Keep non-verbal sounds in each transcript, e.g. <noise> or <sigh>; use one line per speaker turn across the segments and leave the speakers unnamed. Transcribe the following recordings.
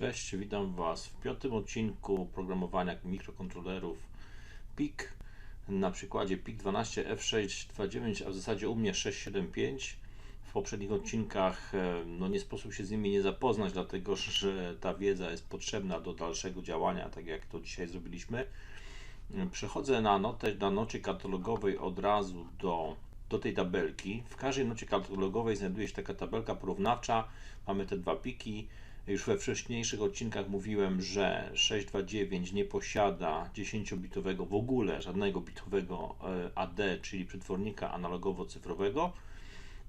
Cześć, witam Was w piątym odcinku programowania mikrokontrolerów PIK na przykładzie PIK 12 F629, a w zasadzie u mnie 675. W poprzednich odcinkach e, no, nie sposób się z nimi nie zapoznać, dlatego że ta wiedza jest potrzebna do dalszego działania, tak jak to dzisiaj zrobiliśmy. Przechodzę na, notę, na nocie katalogowej od razu do, do tej tabelki. W każdej nocie katalogowej znajduje się taka tabelka porównawcza. Mamy te dwa piki już we wcześniejszych odcinkach mówiłem, że 629 nie posiada 10-bitowego w ogóle żadnego bitowego e, AD, czyli przetwornika analogowo-cyfrowego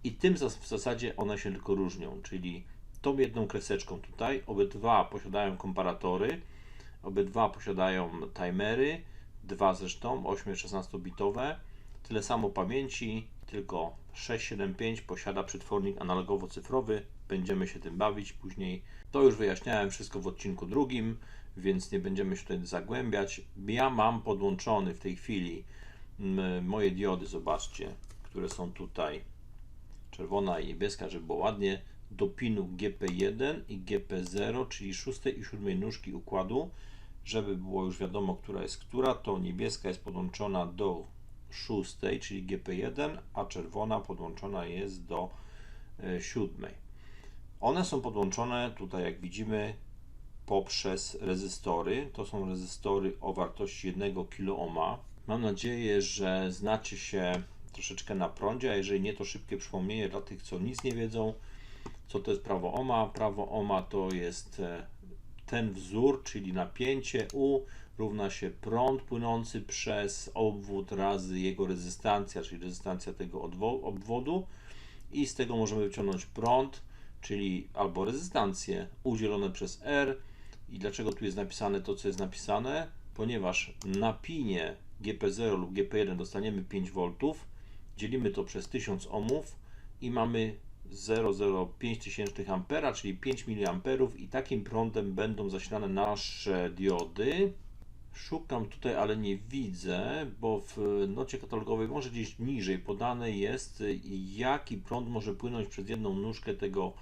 i tym w zasadzie one się tylko różnią, czyli tą jedną kreseczką tutaj obydwa posiadają komparatory, obydwa posiadają timery, dwa zresztą 8-16 bitowe, tyle samo pamięci, tylko 675 posiada przetwornik analogowo-cyfrowy. Będziemy się tym bawić później. To już wyjaśniałem wszystko w odcinku drugim, więc nie będziemy się tutaj zagłębiać. Ja mam podłączony w tej chwili moje diody, zobaczcie, które są tutaj czerwona i niebieska, żeby było ładnie, do pinu GP1 i GP0, czyli szóstej i siódmej nóżki układu. Żeby było już wiadomo, która jest która, to niebieska jest podłączona do szóstej, czyli GP1, a czerwona podłączona jest do e, siódmej. One są podłączone tutaj, jak widzimy, poprzez rezystory. To są rezystory o wartości 1 kΩ. Mam nadzieję, że znacie się troszeczkę na prądzie, a jeżeli nie, to szybkie przypomnienie dla tych, co nic nie wiedzą, co to jest prawo OMA. Prawo OMA to jest e, ten wzór, czyli napięcie U równa się prąd płynący przez obwód razy jego rezystancja, czyli rezystancja tego obwodu i z tego możemy wyciągnąć prąd, czyli albo rezystancję udzielone przez R i dlaczego tu jest napisane to, co jest napisane? Ponieważ na pinie GP0 lub GP1 dostaniemy 5 V, dzielimy to przez 1000 ohmów i mamy 0,05 tysięcznych ampera, czyli 5 mA i takim prądem będą zasilane nasze diody. Szukam tutaj, ale nie widzę, bo w nocie katalogowej może gdzieś niżej podane jest, jaki prąd może płynąć przez jedną nóżkę tego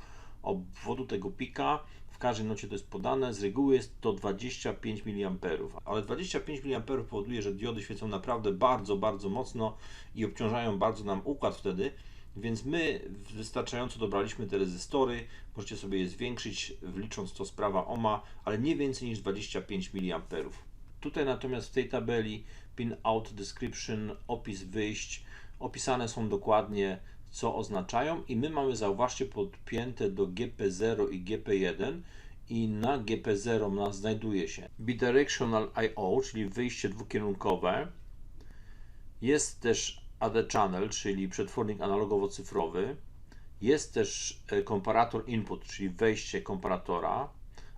obwodu, tego pika. W każdej nocie to jest podane. Z reguły jest to 25 mA, ale 25 mA powoduje, że diody świecą naprawdę bardzo, bardzo mocno i obciążają bardzo nam układ wtedy. Więc my wystarczająco dobraliśmy te rezystory, możecie sobie je zwiększyć, wlicząc to sprawa OMA, ale nie więcej niż 25 mA. Tutaj natomiast w tej tabeli pin out description, opis wyjść, opisane są dokładnie co oznaczają i my mamy, zauważcie, podpięte do GP0 i GP1 i na GP0 nas znajduje się bidirectional I.O., czyli wyjście dwukierunkowe. Jest też AD channel, czyli przetwornik analogowo-cyfrowy. Jest też e, komparator input, czyli wejście komparatora,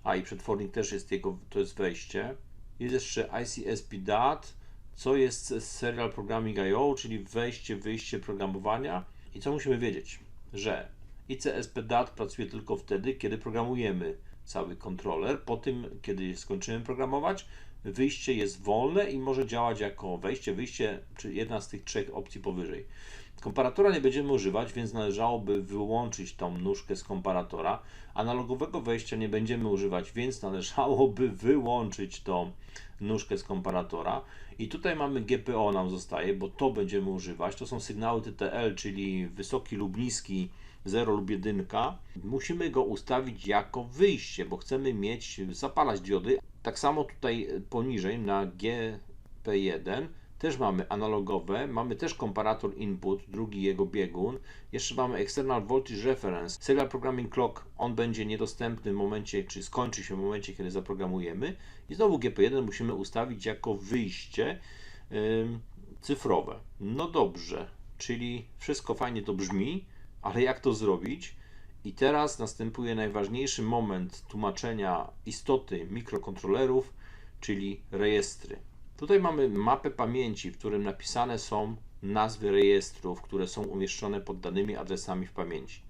a i przetwornik też jest jego, to jest wejście. Jest jeszcze ICSP-DAT, co jest Serial Programming I.O., czyli wejście, wyjście programowania. I co musimy wiedzieć? Że ICSP-DAT pracuje tylko wtedy, kiedy programujemy cały kontroler. Po tym, kiedy skończymy programować, wyjście jest wolne i może działać jako wejście, wyjście, czy jedna z tych trzech opcji powyżej. Komparatora nie będziemy używać, więc należałoby wyłączyć tą nóżkę z komparatora. Analogowego wejścia nie będziemy używać, więc należałoby wyłączyć tą nóżkę z komparatora. I tutaj mamy GPO nam zostaje, bo to będziemy używać. To są sygnały TTL, czyli wysoki lub niski 0 lub 1. Musimy go ustawić jako wyjście, bo chcemy mieć, zapalać diody. Tak samo tutaj poniżej na GP1 też mamy analogowe, mamy też komparator input, drugi jego biegun. Jeszcze mamy external voltage reference. Serial programming clock, on będzie niedostępny w momencie, czy skończy się w momencie, kiedy zaprogramujemy. I znowu GP1 musimy ustawić jako wyjście yy, cyfrowe. No dobrze, czyli wszystko fajnie to brzmi, ale jak to zrobić? I teraz następuje najważniejszy moment tłumaczenia istoty mikrokontrolerów, czyli rejestry. Tutaj mamy mapę pamięci, w którym napisane są nazwy rejestrów, które są umieszczone pod danymi adresami w pamięci.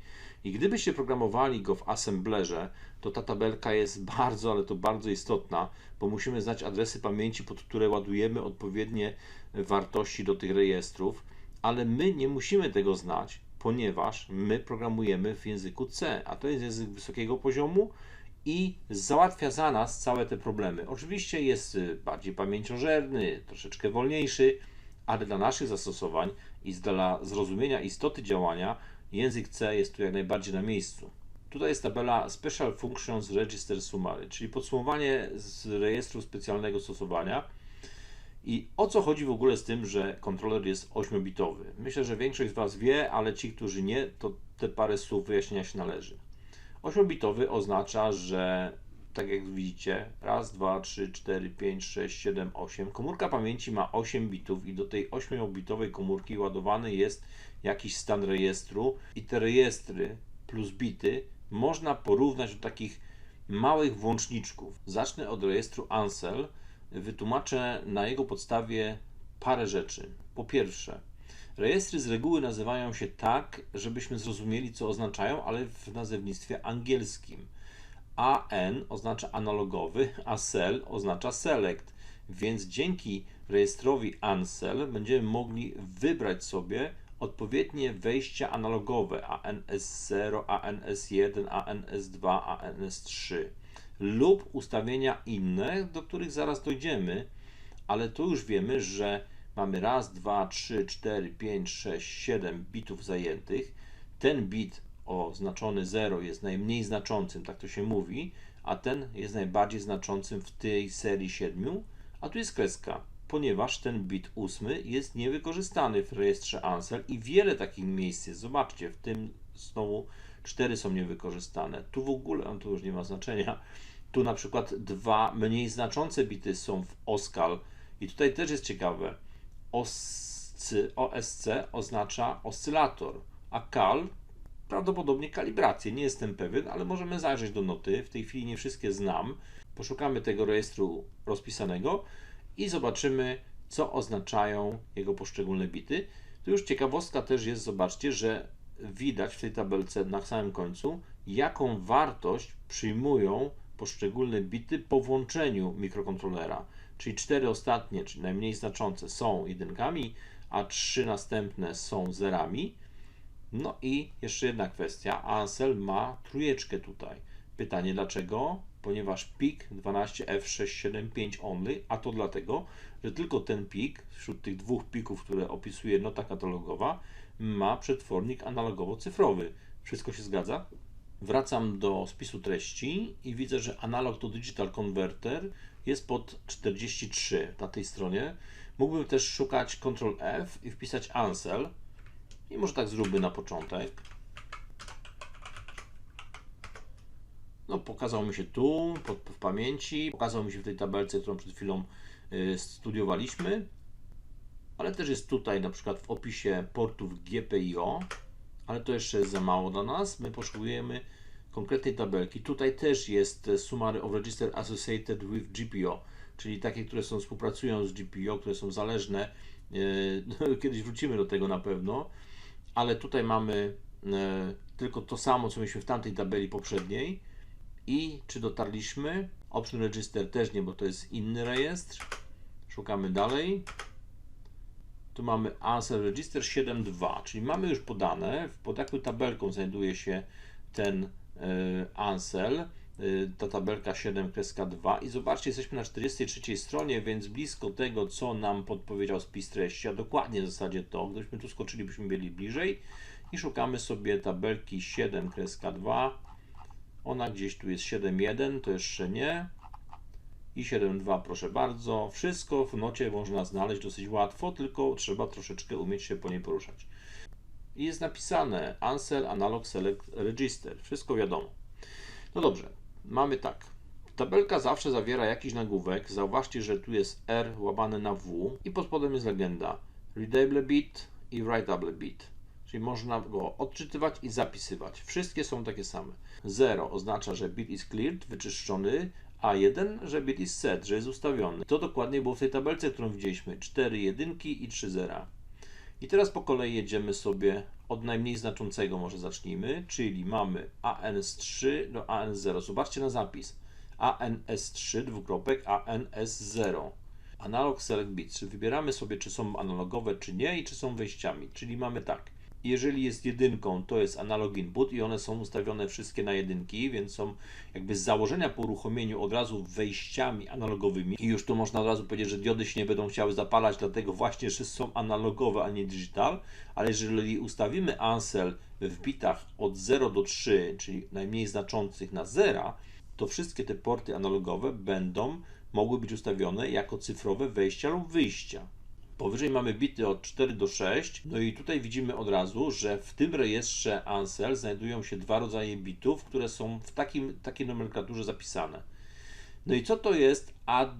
I gdybyście programowali go w assemblerze, to ta tabelka jest <laughs> bardzo, ale to bardzo istotna, bo musimy znać adresy pamięci, pod które ładujemy odpowiednie wartości do tych rejestrów, ale my nie musimy tego znać, ponieważ my programujemy w języku C, a to jest język wysokiego poziomu i załatwia za nas całe te problemy. Oczywiście jest y, bardziej pamięciożerny, troszeczkę wolniejszy, ale dla naszych zastosowań i dla zrozumienia istoty działania język C jest tu jak najbardziej na miejscu. Tutaj jest tabela Special Functions Register Summary, czyli podsumowanie z rejestru specjalnego stosowania. I o co chodzi w ogóle z tym, że kontroler jest 8-bitowy? Myślę, że większość z Was wie, ale ci, którzy nie, to te parę słów wyjaśnienia się należy. 8-bitowy oznacza, że tak jak widzicie, raz, dwa, trzy, cztery, pięć, sześć, siedem, osiem. Komórka pamięci ma 8 bitów i do tej 8-bitowej komórki ładowany jest jakiś stan rejestru i te rejestry plus bity można porównać do takich małych włączniczków. Zacznę od rejestru Ansel. Wytłumaczę na jego podstawie parę rzeczy. Po pierwsze, rejestry z reguły nazywają się tak, żebyśmy zrozumieli, co oznaczają, ale w nazewnictwie angielskim. AN oznacza analogowy, a cell oznacza select, więc dzięki rejestrowi ANSEL będziemy mogli wybrać sobie odpowiednie wejścia analogowe ANS0, ANS1, ANS2, ANS3 lub ustawienia inne, do których zaraz dojdziemy, ale tu już wiemy, że mamy raz, dwa, trzy, cztery, pięć, sześć, siedem bitów zajętych. Ten bit oznaczony 0 jest najmniej znaczącym, tak to się mówi, a ten jest najbardziej znaczącym w tej serii 7, a tu jest kreska ponieważ ten bit ósmy jest niewykorzystany w rejestrze Ansel i wiele takich miejsc jest. Zobaczcie, w tym znowu cztery są niewykorzystane. Tu w ogóle, on to już nie ma znaczenia. Tu na przykład dwa mniej znaczące bity są w OSCAL i tutaj też jest ciekawe. OSC, OSC oznacza oscylator, a CAL prawdopodobnie kalibrację. Nie jestem pewien, ale możemy zajrzeć do noty. W tej chwili nie wszystkie znam. Poszukamy tego rejestru rozpisanego i zobaczymy, co oznaczają jego poszczególne bity. Tu już ciekawostka też jest, zobaczcie, że widać w tej tabelce na samym końcu, jaką wartość przyjmują poszczególne bity po włączeniu mikrokontrolera. Czyli cztery ostatnie, czyli najmniej znaczące są jedynkami, a trzy następne są zerami. No i jeszcze jedna kwestia. Ansel ma trójeczkę tutaj. Pytanie dlaczego? ponieważ pik 12F675 only, a to dlatego, że tylko ten pik wśród tych dwóch pików, które opisuje nota katalogowa, ma przetwornik analogowo-cyfrowy. Wszystko się zgadza? Wracam do spisu treści i widzę, że analog to digital converter jest pod 43 na tej stronie. Mógłbym też szukać Ctrl F i wpisać Ansel. I może tak zróbmy na początek. No, pokazał mi się tu, pod, w pamięci, pokazał mi się w tej tabelce, którą przed chwilą y, studiowaliśmy, ale też jest tutaj na przykład w opisie portów GPIO, ale to jeszcze jest za mało dla nas. My potrzebujemy konkretnej tabelki. Tutaj też jest summary of register associated with GPO, czyli takie, które są współpracują z GPO, które są zależne. Y, <laughs> kiedyś wrócimy do tego na pewno, ale tutaj mamy y, tylko to samo, co mieliśmy w tamtej tabeli poprzedniej i czy dotarliśmy? Option Register też nie, bo to jest inny rejestr. Szukamy dalej. Tu mamy Answer Register 7.2, czyli mamy już podane, pod jaką tabelką znajduje się ten Ansel, y, ta tabelka 7.2 i zobaczcie, jesteśmy na 43 stronie, więc blisko tego, co nam podpowiedział spis treści, a dokładnie w zasadzie to, gdybyśmy tu skoczyli, byśmy byli bliżej i szukamy sobie tabelki 7.2 ona gdzieś tu jest 7.1, to jeszcze nie. I 7.2, proszę bardzo. Wszystko w nocie można znaleźć dosyć łatwo, tylko trzeba troszeczkę umieć się po niej poruszać. I jest napisane Ansel Analog Select Register. Wszystko wiadomo. No dobrze, mamy tak. Tabelka zawsze zawiera jakiś nagłówek. Zauważcie, że tu jest R łamane na W i pod spodem jest legenda. Readable bit i writable bit. Czyli można go odczytywać i zapisywać. Wszystkie są takie same. 0 oznacza, że bit is cleared, wyczyszczony, a 1, że bit is set, że jest ustawiony. To dokładnie było w tej tabelce, którą widzieliśmy. 4 jedynki i 3 zera. I teraz po kolei jedziemy sobie od najmniej znaczącego może zacznijmy, czyli mamy ANS3 do ANS0. Zobaczcie na zapis. ANS3 dwukropek ANS0. Analog Select Bits. Wybieramy sobie, czy są analogowe, czy nie i czy są wejściami. Czyli mamy tak. Jeżeli jest jedynką, to jest analog input i one są ustawione wszystkie na jedynki, więc są jakby z założenia po uruchomieniu od razu wejściami analogowymi. I już tu można od razu powiedzieć, że diody się nie będą chciały zapalać, dlatego właśnie, że są analogowe, a nie digital. Ale jeżeli ustawimy ansel w bitach od 0 do 3, czyli najmniej znaczących na 0, to wszystkie te porty analogowe będą mogły być ustawione jako cyfrowe wejścia lub wyjścia. Powyżej mamy bity od 4 do 6. No i tutaj widzimy od razu, że w tym rejestrze Ansel znajdują się dwa rodzaje bitów, które są w takim, takiej nomenklaturze zapisane. No i co to jest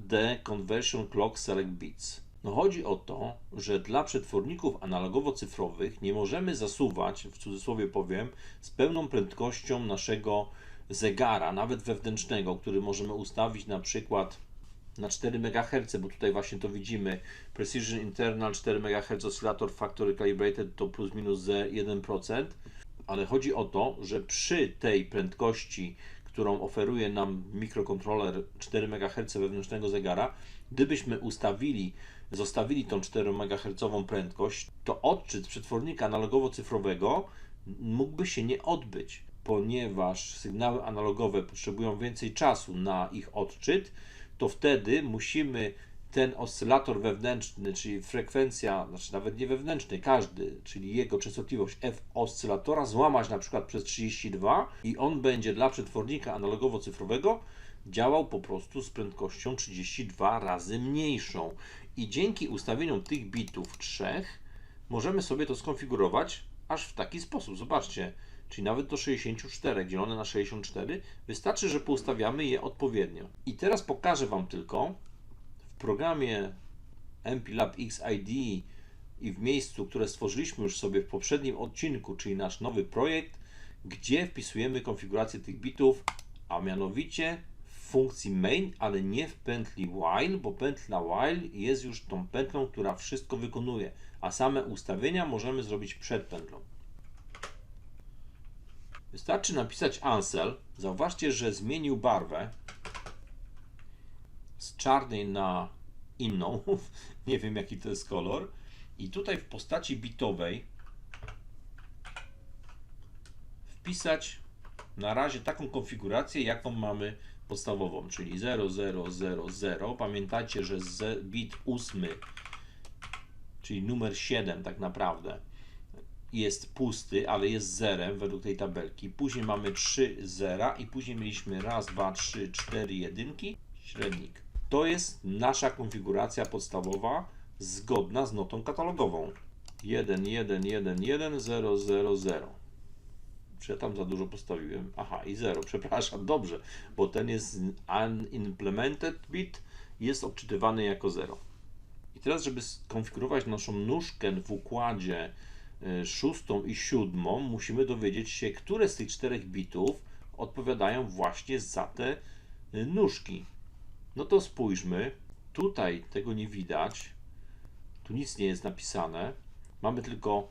the Conversion Clock Select Bits? No chodzi o to, że dla przetworników analogowo-cyfrowych nie możemy zasuwać, w cudzysłowie powiem, z pełną prędkością naszego zegara, nawet wewnętrznego, który możemy ustawić na przykład na 4 MHz, bo tutaj właśnie to widzimy. Precision Internal 4 MHz oscylator Factory Calibrated to plus minus 1%, ale chodzi o to, że przy tej prędkości, którą oferuje nam mikrokontroler 4 MHz wewnętrznego zegara, gdybyśmy ustawili, zostawili tą 4 MHz prędkość, to odczyt przetwornika analogowo-cyfrowego mógłby się nie odbyć, ponieważ sygnały analogowe potrzebują więcej czasu na ich odczyt, to wtedy musimy ten oscylator wewnętrzny, czyli frekwencja, znaczy nawet nie wewnętrzny, każdy, czyli jego częstotliwość f oscylatora złamać na przykład przez 32 i on będzie dla przetwornika analogowo-cyfrowego działał po prostu z prędkością 32 razy mniejszą. I dzięki ustawieniom tych bitów trzech możemy sobie to skonfigurować aż w taki sposób. Zobaczcie, czyli nawet do 64 dzielone na 64, wystarczy, że poustawiamy je odpowiednio. I teraz pokażę Wam tylko w programie MPLAB XID i w miejscu, które stworzyliśmy już sobie w poprzednim odcinku, czyli nasz nowy projekt, gdzie wpisujemy konfigurację tych bitów, a mianowicie w funkcji main, ale nie w pętli while, bo pętla while jest już tą pętlą, która wszystko wykonuje, a same ustawienia możemy zrobić przed pętlą. Wystarczy napisać Ansel. Zauważcie, że zmienił barwę z czarnej na inną. <laughs> Nie wiem, jaki to jest kolor. I tutaj w postaci bitowej wpisać na razie taką konfigurację, jaką mamy podstawową, czyli 0000. Pamiętajcie, że bit 8, czyli numer 7 tak naprawdę, jest pusty, ale jest zerem według tej tabelki. Później mamy 3 zera i później mieliśmy raz, dwa, trzy, cztery jedynki, średnik. To jest nasza konfiguracja podstawowa zgodna z notą katalogową. 1, 1, 1, 1, 0, 0, 0. Czy ja tam za dużo postawiłem? Aha, i 0, przepraszam, dobrze, bo ten jest unimplemented bit, jest odczytywany jako 0. I teraz, żeby skonfigurować naszą nóżkę w układzie szóstą i siódmą musimy dowiedzieć się, które z tych czterech bitów odpowiadają właśnie za te y, nóżki. No to spójrzmy. Tutaj tego nie widać. Tu nic nie jest napisane. Mamy tylko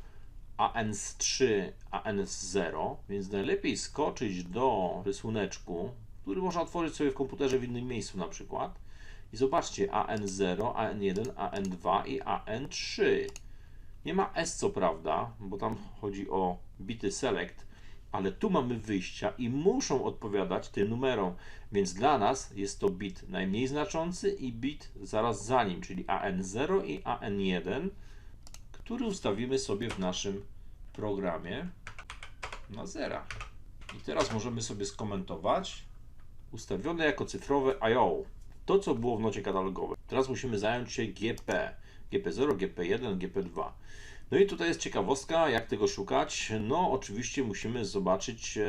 AN3, AN0, więc najlepiej skoczyć do rysuneczku, który można otworzyć sobie w komputerze w innym miejscu na przykład. I zobaczcie AN0, AN1, AN2 i AN3. Nie ma S co prawda, bo tam chodzi o bity select, ale tu mamy wyjścia i muszą odpowiadać tym numerom, więc dla nas jest to bit najmniej znaczący i bit zaraz za nim, czyli AN0 i AN1, który ustawimy sobie w naszym programie na zera. I teraz możemy sobie skomentować ustawione jako cyfrowe IO. To, co było w nocie katalogowej. Teraz musimy zająć się GP. GP0, GP1, GP2. No i tutaj jest ciekawostka, jak tego szukać. No, oczywiście musimy zobaczyć e,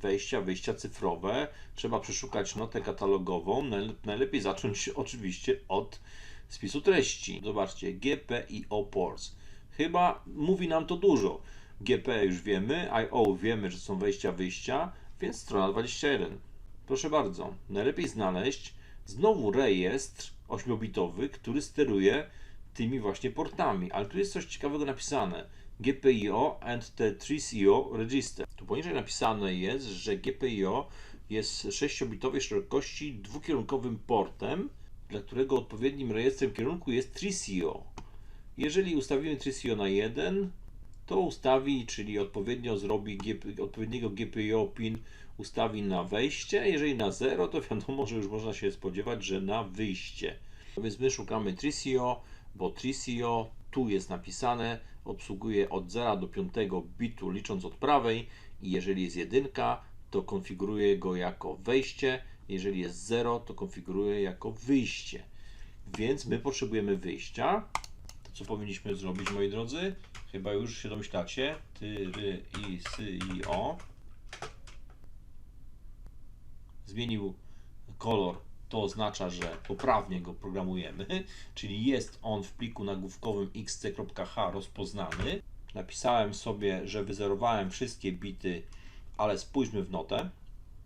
wejścia, wyjścia cyfrowe. Trzeba przeszukać notę katalogową. Najlepiej zacząć <laughs> oczywiście od spisu treści. Zobaczcie, GP i O ports. Chyba mówi nam to dużo. GP już wiemy, IO wiemy, że są wejścia, wyjścia, więc strona 21. Proszę bardzo, najlepiej znaleźć znowu rejestr 8-bitowy, który steruje tymi właśnie portami. Ale tu jest coś ciekawego napisane. GPIO and the 3CO register. Tu poniżej napisane jest, że GPIO jest 6-bitowej szerokości dwukierunkowym portem, dla którego odpowiednim rejestrem kierunku jest 3CO. Jeżeli ustawimy 3CO na 1, to ustawi, czyli odpowiednio zrobi GP, odpowiedniego GPIO PIN ustawi na wejście. Jeżeli na 0, to wiadomo, że już można się spodziewać, że na wyjście. Więc my szukamy Tricio, bo Tricio tu jest napisane, obsługuje od 0 do 5 bitu licząc od prawej i jeżeli jest jedynka, to konfiguruje go jako wejście, jeżeli jest 0, to konfiguruje jako wyjście. Więc my potrzebujemy wyjścia. To co powinniśmy zrobić, moi drodzy? Chyba już się domyślacie. Ty, ry, i, sy, i, o. Zmienił kolor. To oznacza, że poprawnie go programujemy, czyli jest on w pliku nagłówkowym xc.h rozpoznany. Napisałem sobie, że wyzerowałem wszystkie bity, ale spójrzmy w notę.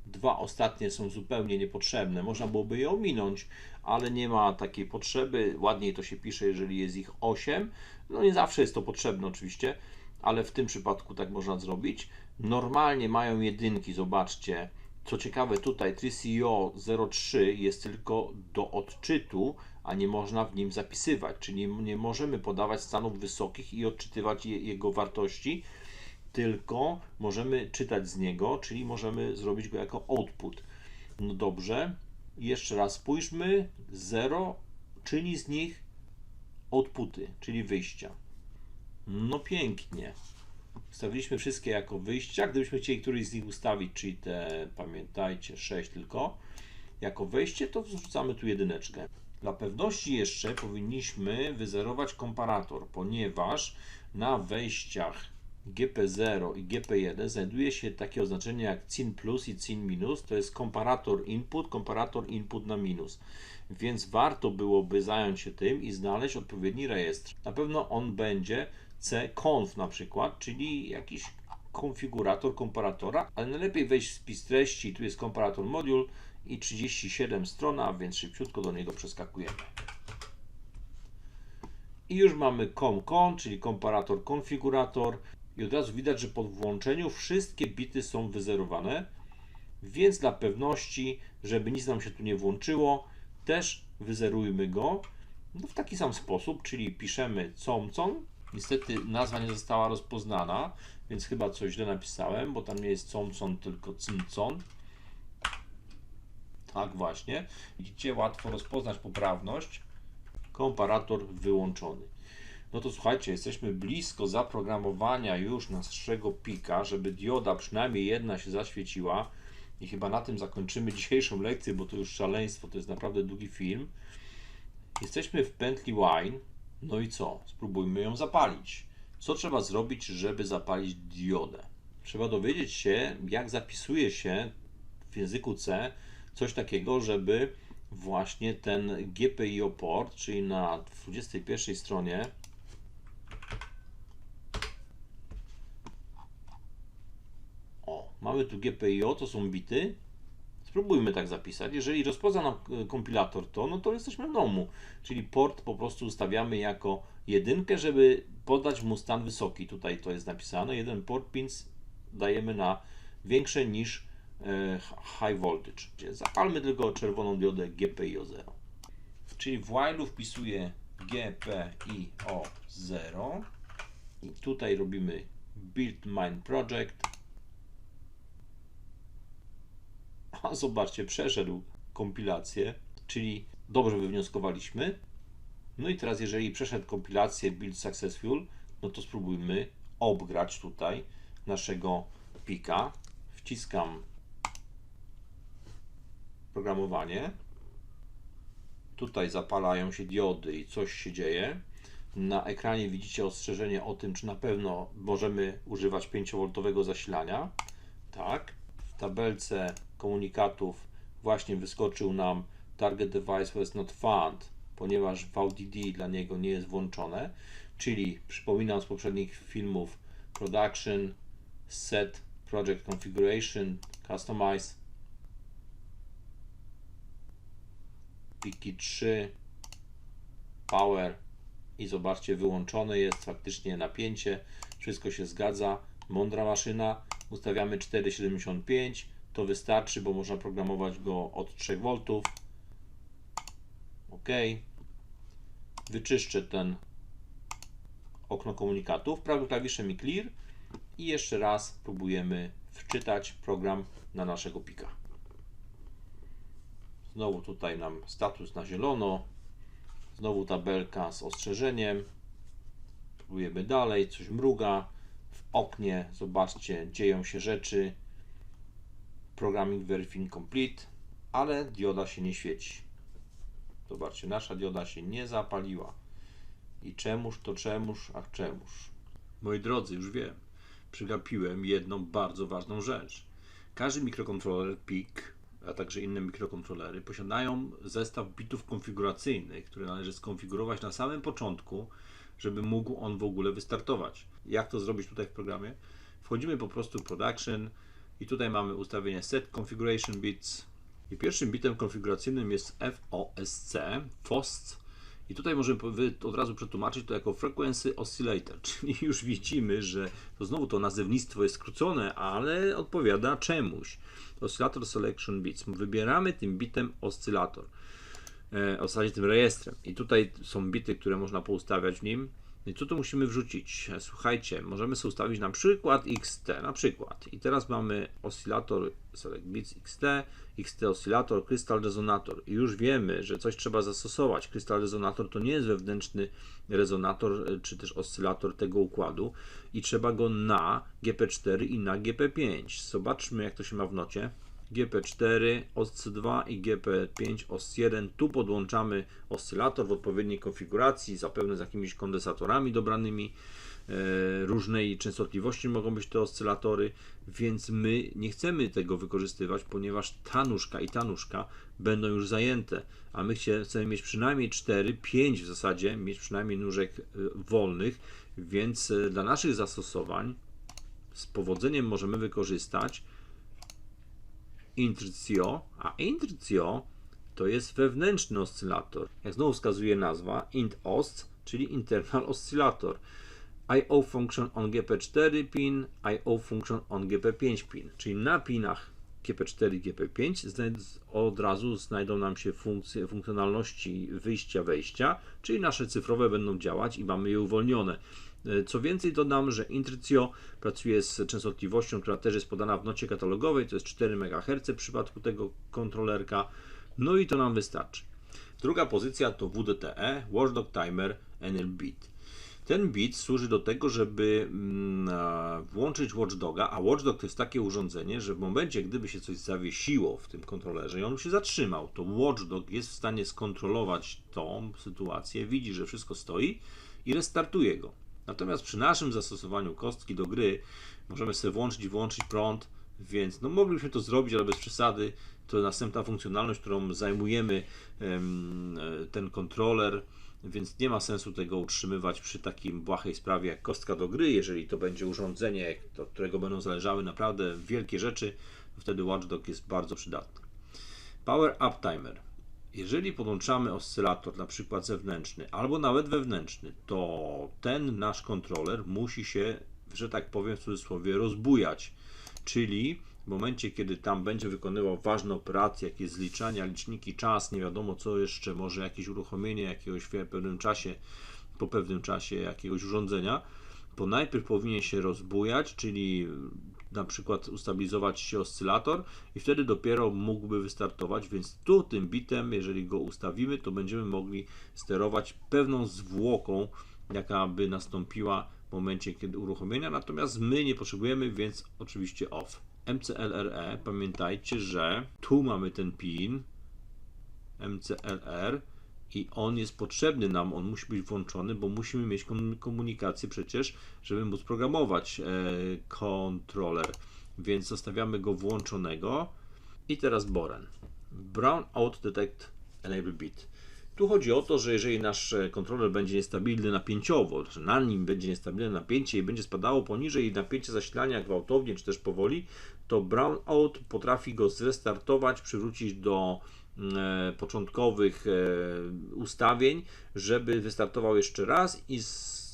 Dwa ostatnie są zupełnie niepotrzebne. Można byłoby je ominąć, ale nie ma takiej potrzeby. Ładniej to się pisze, jeżeli jest ich 8. No nie zawsze jest to potrzebne oczywiście, ale w tym przypadku tak można zrobić. Normalnie mają jedynki, zobaczcie. Co ciekawe, tutaj TCO 03 jest tylko do odczytu, a nie można w nim zapisywać, czyli nie możemy podawać stanów wysokich i odczytywać je, jego wartości, tylko możemy czytać z niego, czyli możemy zrobić go jako output. No dobrze, jeszcze raz spójrzmy. 0 czyni z nich outputy, czyli wyjścia. No pięknie. Wstawiliśmy wszystkie jako wyjścia. Gdybyśmy chcieli któryś z nich ustawić, czyli te, pamiętajcie, 6 tylko, jako wejście, to wrzucamy tu jedyneczkę. Dla pewności jeszcze powinniśmy wyzerować komparator, ponieważ na wejściach GP0 i GP1 znajduje się takie oznaczenie jak CIN plus i CIN minus. To jest komparator input, komparator input na minus. Więc warto byłoby zająć się tym i znaleźć odpowiedni rejestr. Na pewno on będzie cconf na przykład, czyli jakiś konfigurator komparatora, ale najlepiej wejść w spis treści. Tu jest komparator module i 37 strona, więc szybciutko do niego przeskakujemy. I już mamy com.con, czyli komparator konfigurator i od razu widać, że po włączeniu wszystkie bity są wyzerowane, więc dla pewności, żeby nic nam się tu nie włączyło, też wyzerujmy go no w taki sam sposób, czyli piszemy comcon. Niestety nazwa nie została rozpoznana, więc chyba coś źle napisałem, bo tam nie jest comcon, tylko cymcon. Tak właśnie. Widzicie, łatwo rozpoznać poprawność. Komparator wyłączony. No to słuchajcie, jesteśmy blisko zaprogramowania już naszego pika, żeby dioda przynajmniej jedna się zaświeciła. I chyba na tym zakończymy dzisiejszą lekcję, bo to już szaleństwo, to jest naprawdę długi film. Jesteśmy w pętli wine. No i co? Spróbujmy ją zapalić. Co trzeba zrobić, żeby zapalić diodę? Trzeba dowiedzieć się, jak zapisuje się w języku C coś takiego, żeby właśnie ten GPIO port, czyli na 21 stronie Mamy tu GPIO, to są bity. Spróbujmy tak zapisać. Jeżeli rozpozna nam e, kompilator to, no to jesteśmy w domu. Czyli port po prostu ustawiamy jako jedynkę, żeby podać mu stan wysoki. Tutaj to jest napisane. Jeden port pins dajemy na większe niż e, high voltage. Zapalmy tylko czerwoną diodę GPIO 0. Czyli w while'u wpisuję GPIO 0 i tutaj robimy build mine project A zobaczcie, przeszedł kompilację, czyli dobrze wywnioskowaliśmy. No i teraz, jeżeli przeszedł kompilację Build Successful, no to spróbujmy obgrać tutaj naszego pika. Wciskam programowanie. Tutaj zapalają się diody i coś się dzieje. Na ekranie widzicie ostrzeżenie o tym, czy na pewno możemy używać 5V zasilania. Tak. W tabelce komunikatów właśnie wyskoczył nam Target Device was not found, ponieważ VDD dla niego nie jest włączone. Czyli przypominam z poprzednich filmów Production, Set, Project Configuration, Customize, Piki 3, Power i zobaczcie, wyłączone jest faktycznie napięcie, wszystko się zgadza, mądra maszyna, ustawiamy 4,75 to wystarczy, bo można programować go od 3 V. OK. Wyczyszczę ten okno komunikatów, prawym klawiszem i clear i jeszcze raz próbujemy wczytać program na naszego pika. Znowu tutaj nam status na zielono, znowu tabelka z ostrzeżeniem. Próbujemy dalej, coś mruga. W oknie, zobaczcie, dzieją się rzeczy. Programming Verifying Complete, ale dioda się nie świeci. Zobaczcie, nasza dioda się nie zapaliła. I czemuż to czemuż, a czemuż. Moi drodzy, już wiem, przygapiłem jedną bardzo ważną rzecz. Każdy mikrokontroler PIK, a także inne mikrokontrolery posiadają zestaw bitów konfiguracyjnych, które należy skonfigurować na samym początku, żeby mógł on w ogóle wystartować. Jak to zrobić tutaj w programie? Wchodzimy po prostu w Production i tutaj mamy ustawienie Set Configuration Bits i pierwszym bitem konfiguracyjnym jest FOSC, FOSC i tutaj możemy od razu przetłumaczyć to jako Frequency Oscillator, <laughs> czyli już widzimy, że to znowu to nazewnictwo jest skrócone, ale odpowiada czemuś. Oscillator Selection Bits. Wybieramy tym bitem oscylator, e, w zasadzie tym rejestrem. I tutaj są bity, które można poustawiać w nim. I co tu musimy wrzucić? Słuchajcie, możemy sobie ustawić na przykład XT, na przykład. I teraz mamy oscylator Select Bits XT, XT oscylator, Crystal Resonator. I już wiemy, że coś trzeba zastosować. Crystal Resonator to nie jest wewnętrzny rezonator, e, czy też oscylator tego układu. I trzeba go na GP4 i na GP5. Zobaczmy, jak to się ma w nocie. GP4, OSC2 i GP5, OSC1. Tu podłączamy oscylator w odpowiedniej konfiguracji, zapewne z jakimiś kondensatorami dobranymi. E, różnej częstotliwości mogą być te oscylatory, więc my nie chcemy tego wykorzystywać, ponieważ ta nóżka i ta nóżka będą już zajęte, a my chcemy mieć przynajmniej 4, 5 w zasadzie, mieć przynajmniej nóżek e, wolnych, więc e, dla naszych zastosowań z powodzeniem możemy wykorzystać Intrcio, a Intrcio to jest wewnętrzny oscylator. Jak znowu wskazuje nazwa, int-ost, czyli internal oscylator. IO function on GP4 pin, IO function on GP5 pin, czyli na pinach GP4 i GP5 od razu znajdą nam się funkcje, funkcjonalności wyjścia, wejścia, czyli nasze cyfrowe będą działać i mamy je uwolnione. E, co więcej, dodam, że Intricio pracuje z częstotliwością, która też jest podana w nocie katalogowej, to jest 4 MHz w przypadku tego kontrolerka, no i to nam wystarczy. Druga pozycja to WDTE, Watchdog Timer Enel Beat. Ten bit służy do tego, żeby mm, włączyć watchdoga, a watchdog to jest takie urządzenie, że w momencie, gdyby się coś zawiesiło w tym kontrolerze i on się zatrzymał, to watchdog jest w stanie skontrolować tą sytuację, widzi, że wszystko stoi i restartuje go. Natomiast przy naszym zastosowaniu kostki do gry możemy sobie włączyć i włączyć prąd, więc no moglibyśmy to zrobić, ale bez przesady. To następna funkcjonalność, którą zajmujemy ten kontroler, więc nie ma sensu tego utrzymywać przy takim błahej sprawie jak kostka do gry. Jeżeli to będzie urządzenie, od którego będą zależały naprawdę wielkie rzeczy, wtedy Watchdog jest bardzo przydatny. Power Up Timer. Jeżeli podłączamy oscylator, na przykład zewnętrzny, albo nawet wewnętrzny, to ten nasz kontroler musi się, że tak powiem w cudzysłowie, rozbujać. Czyli momencie, kiedy tam będzie wykonywał ważne operacje, jakieś zliczania, liczniki, czas, nie wiadomo co jeszcze, może jakieś uruchomienie jakiegoś w pewnym czasie, po pewnym czasie jakiegoś urządzenia, to najpierw powinien się rozbujać, czyli na przykład ustabilizować się oscylator i wtedy dopiero mógłby wystartować, więc tu tym bitem, jeżeli go ustawimy, to będziemy mogli sterować pewną zwłoką, jaka by nastąpiła w momencie kiedy uruchomienia, natomiast my nie potrzebujemy, więc oczywiście off. MCLRE, pamiętajcie, że tu mamy ten pin MCLR i on jest potrzebny nam, on musi być włączony, bo musimy mieć komunikację przecież, żeby móc programować e, kontroler. Więc zostawiamy go włączonego. I teraz Boren. Brown Out Detect Enable Bit. Tu chodzi o to, że jeżeli nasz e, kontroler będzie niestabilny napięciowo, że na nim będzie niestabilne napięcie i będzie spadało poniżej napięcia zasilania gwałtownie czy też powoli, to brownout potrafi go zrestartować, przywrócić do e, początkowych e, ustawień, żeby wystartował jeszcze raz i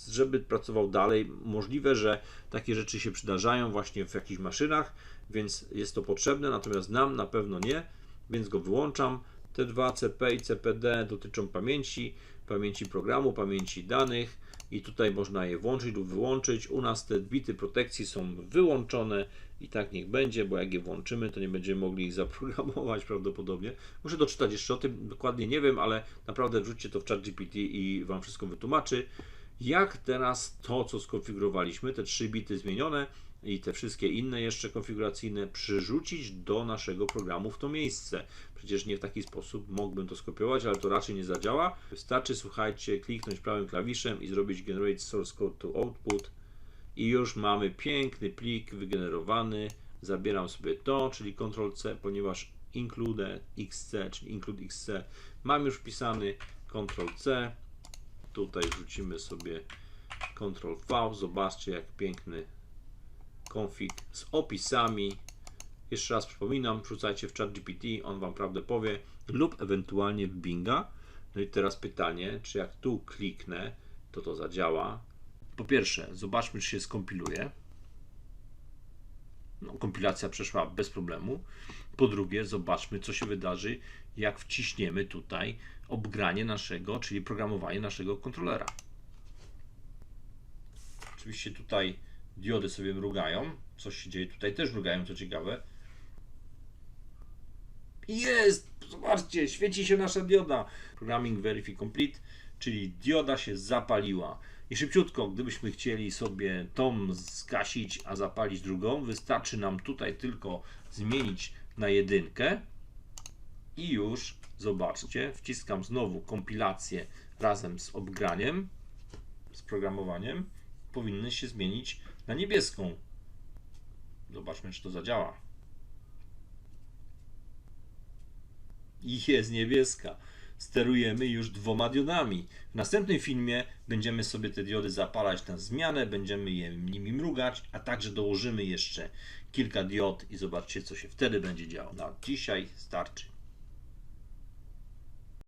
żeby pracował dalej. Możliwe, że takie rzeczy się przydarzają właśnie w jakichś maszynach, więc jest to potrzebne, natomiast nam na pewno nie, więc go wyłączam Te dwa CP i CPD dotyczą pamięci, pamięci programu, pamięci danych i tutaj można je włączyć lub wyłączyć. U nas te bity protekcji są wyłączone i tak niech będzie, bo jak je włączymy, to nie będziemy mogli ich zaprogramować <laughs> prawdopodobnie. Muszę doczytać jeszcze o tym, dokładnie nie wiem, ale naprawdę wrzućcie to w chat GPT i Wam wszystko wytłumaczy. Jak teraz to, co skonfigurowaliśmy, te 3 bity zmienione i te wszystkie inne jeszcze konfiguracyjne, przerzucić do naszego programu w to miejsce. Przecież nie w taki sposób mógłbym to skopiować, ale to raczej nie zadziała. Wystarczy, słuchajcie, kliknąć prawym klawiszem i zrobić Generate Source Code to Output i już mamy piękny plik wygenerowany. Zabieram sobie to, czyli Ctrl-C, ponieważ include XC, czyli include XC mam już wpisany Ctrl-C. Tutaj wrzucimy sobie Ctrl-V. Zobaczcie, jak piękny config z opisami. Jeszcze raz przypominam, wrzucajcie w chat GPT, on Wam prawdę powie, lub ewentualnie w Binga. No i teraz pytanie, czy jak tu kliknę, to to zadziała. Po pierwsze, zobaczmy, czy się skompiluje. No, kompilacja przeszła bez problemu. Po drugie, zobaczmy, co się wydarzy, jak wciśniemy tutaj obgranie naszego, czyli programowanie naszego kontrolera. Oczywiście tutaj diody sobie mrugają. Coś się dzieje, tutaj też mrugają, co ciekawe. Jest! Zobaczcie, świeci się nasza dioda. Programming Verify Complete, czyli dioda się zapaliła. I szybciutko, gdybyśmy chcieli sobie tą zgasić, a zapalić drugą, wystarczy nam tutaj tylko zmienić na jedynkę i już, zobaczcie, wciskam znowu kompilację razem z obgraniem, z programowaniem, powinny się zmienić na niebieską. Zobaczmy, czy to zadziała. I jest niebieska. Sterujemy już dwoma diodami. W następnym filmie będziemy sobie te diody zapalać na zmianę, będziemy je nimi mrugać, a także dołożymy jeszcze kilka diod i zobaczcie, co się wtedy będzie działo. Na dzisiaj starczy.